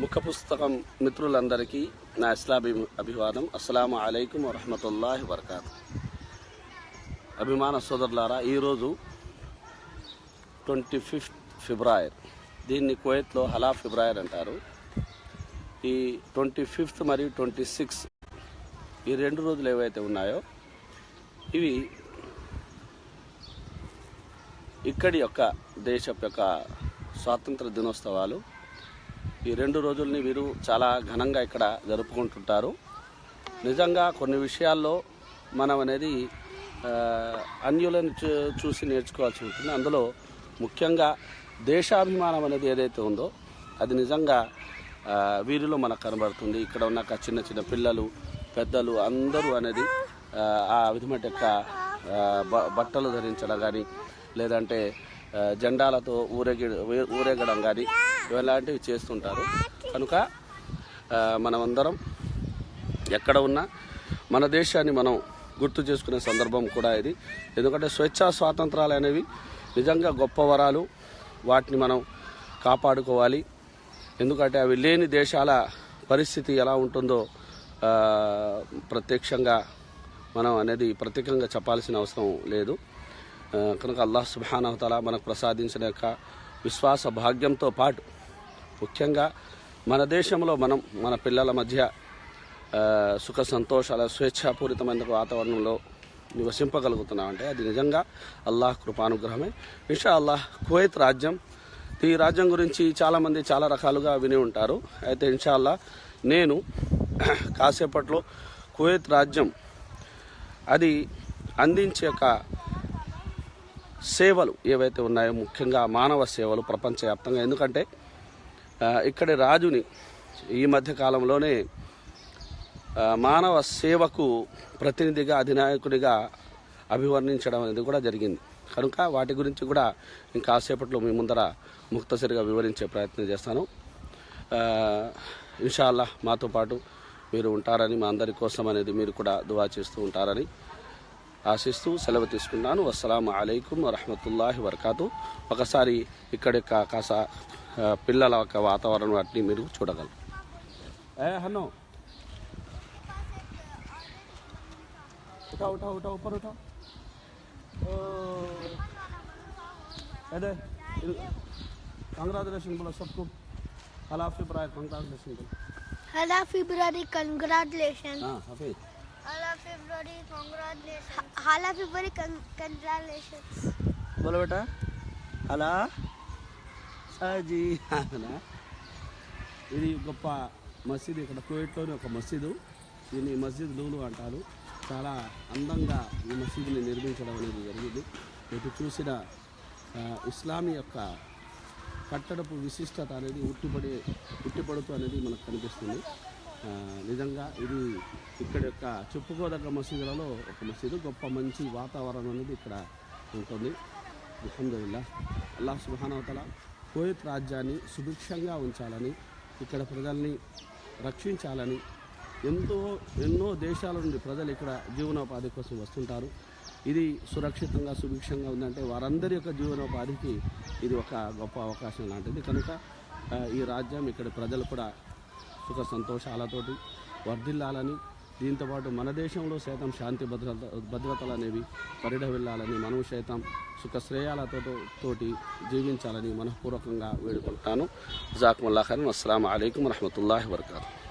ముఖ పుస్తకం మిత్రులందరికీ నా ఇస్లామీ అభివాదం. అస్సలం అలైకుం వరహమతుల్లాహి వరకాత్ అభిమాన సోదరులారా ఈరోజు ట్వంటీ ఫిఫ్త్ ఫిబ్రవరి. దీన్ని కువైత్లో హలా ఫిబ్రవరి అంటారు. ఈ ట్వంటీ ఫిఫ్త్ మరియు ట్వంటీ సిక్స్ ఈ రెండు రోజులు ఏవైతే ఉన్నాయో ఇవి ఇక్కడి యొక్క దేశం యొక్క స్వాతంత్ర దినోత్సవాలు. ఈ రెండు రోజుల్ని వీరు చాలా ఘనంగా ఇక్కడ జరుపుకుంటుంటారు. నిజంగా కొన్ని విషయాల్లో మనం అనేది అన్యులను చూ- చూసి నేర్చుకోవాల్సి ఉంటుంది. అందులో ముఖ్యంగా దేశాభిమానం అనేది ఏదైతే ఉందో అది నిజంగా వీరిలో మనకు కనబడుతుంది. ఇక్కడ ఉన్న చిన్న చిన్న పిల్లలు పెద్దలు అందరూ అనేది ఆ, విధమైన యొక్క బట్టలు ధరించడం కానీ లేదంటే జెండాలతో ఊరేగి ఊరేగడం కానీ ఇలాంటివి చేస్తుంటారు. కనుక మనమందరం ఎక్కడ ఉన్నా మన దేశాన్ని మనం గుర్తు చేసుకునే సందర్భం కూడా ఇది. ఎందుకంటే స్వేచ్ఛా స్వాతంత్రాలు అనేవి నిజంగా గొప్ప వరాలు. వాటిని మనం కాపాడుకోవాలి. ఎందుకంటే అవి లేని దేశాల పరిస్థితి ఎలా ఉంటుందో ప్రత్యక్షంగా మనం అనేది ప్రత్యేకంగా చెప్పాల్సిన అవసరం లేదు. కనుక అల్లాహ్ సుబానవతల మనకు ప్రసాదించిన యొక్క విశ్వాస భాగ్యంతో పాటు ముఖ్యంగా మన దేశంలో మనం మన పిల్లల మధ్య సుఖ సంతోషాల స్వేచ్ఛాపూరితమైన వాతావరణంలో నివసింపగలుగుతున్నామంటే అది నిజంగా అల్లాహ్ కృపానుగ్రహమే. ఇషా అల్లాహ్ కువైత్ రాజ్యం ఈ రాజ్యం గురించి చాలామంది చాలా రకాలుగా విని ఉంటారు. అయితే ఇన్షాల్లా నేను కాసేపట్లో కువైత్ రాజ్యం అది అందించే యొక్క సేవలు ఏవైతే ఉన్నాయో ముఖ్యంగా మానవ సేవలు ప్రపంచవ్యాప్తంగా. ఎందుకంటే ఇక్కడి రాజుని ఈ మధ్య కాలంలోనే మానవ సేవకు ప్రతినిధిగా అధినాయకుడిగా అభివర్ణించడం అనేది కూడా జరిగింది. కనుక వాటి గురించి కూడా ఇంకాసేపట్లో మీ ముందర ముక్తసరిగా వివరించే ప్రయత్నం చేస్తాను. ఇన్షాల్లా మాతో పాటు మీరు ఉంటారని మా అందరి కోసం అనేది మీరు కూడా దువా చేస్తూ ఉంటారని ఆశిస్తూ సెలవు తీసుకున్నాను అస్సలం అలైకుం వరహమతుల్లాహి వరకాతు ఒకసారి ఇక్కడ యొక్క కాస ఆ, పిల్లల యొక్క వాతావరణం వాటిని మీరు చూడగలరు ఏ హన్నో उठाओ उठाओ उठाओ ऊपर उठाओ ओ, अरे कंग्रेचुलेशन बोलो सबको हलाफी प्राय कंग्रेचुलेशन बोलो Hello February, congratulations. हाँ हफीज అలా ఫిబ్రవరి కంగ్రాచులేషన్స్ బోలో బేటా అలా సాజీ అలా ఇది గొప్ప మసీదు ఇక్కడ కోయట్లోని ఒక మసీదు. దీన్ని మసీదు లూలు అంటారు. చాలా అందంగా ఈ మసీదుని నిర్మించడం అనేది జరిగింది. ఇటు చూసిన ఇస్లామి యొక్క కట్టడపు విశిష్టత అనేది ఉట్టిపడి ఉట్టిపడుతూ అనేది మనకు కనిపిస్తుంది. నిజంగా ఇది ఇక్కడ యొక్క చెప్పుకోదగ్గ మసీదులలో ఒక మసీదు. గొప్ప మంచి వాతావరణం అనేది ఇక్కడ ఉంటుంది. అల్హమ్దుల్లా అల్లా సుహానవతల కోయత్ రాజ్యాన్ని సుభిక్షంగా ఉంచాలని ఇక్కడ ప్రజల్ని రక్షించాలని ఎంతో ఎన్నో దేశాల నుండి ప్రజలు ఇక్కడ జీవనోపాధి కోసం వస్తుంటారు. ఇది సురక్షితంగా సుభిక్షంగా ఉందంటే వారందరి యొక్క జీవనోపాధికి ఇది ఒక గొప్ప అవకాశం లాంటిది. కనుక ఈ రాజ్యం ఇక్కడ ప్రజలు కూడా సుఖ సంతోషాలతోటి వర్ధిల్లాలని దీంతోపాటు మన దేశంలో సైతం శాంతి భద్రత భద్రతలు అనేవి వెళ్ళాలని మనం సైతం సుఖశ్రేయాలతో తోటి జీవించాలని మనఃపూర్వకంగా వేడుకుంటాను. జాకుముల్లా ఖాన్ అస్సలం అయికం వరహమూల వరకాతు